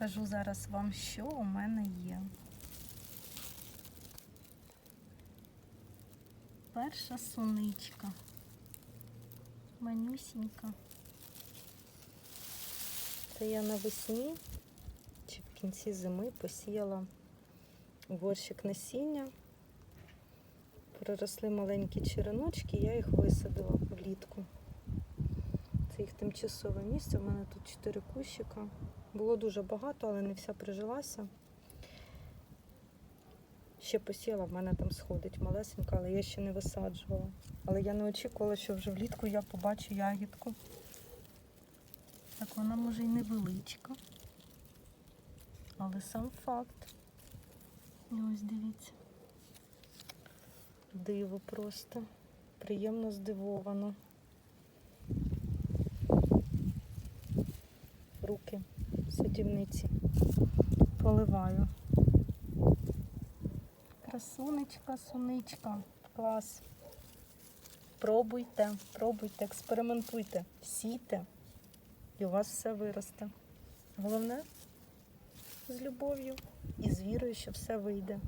покажу зараз вам, що у мене є. Перша суничка. Манюсінька. Це я навесні чи в кінці зими посіяла горщик насіння. Проросли маленькі череночки, я їх висадила влітку. Це їх тимчасове місце. У мене тут чотири кущика. Було дуже багато, але не вся прижилася. Ще посіяла, в мене там сходить малесенька, але я ще не висаджувала. Але я не очікувала, що вже влітку я побачу ягідку. Так вона може й невеличка. Але сам факт. І ось дивіться. Диво просто. Приємно здивовано. Садівниці. Поливаю. Красунечка, суничка. Клас. Пробуйте, пробуйте, експериментуйте, сійте, і у вас все виросте. Головне з любов'ю і з вірою, що все вийде.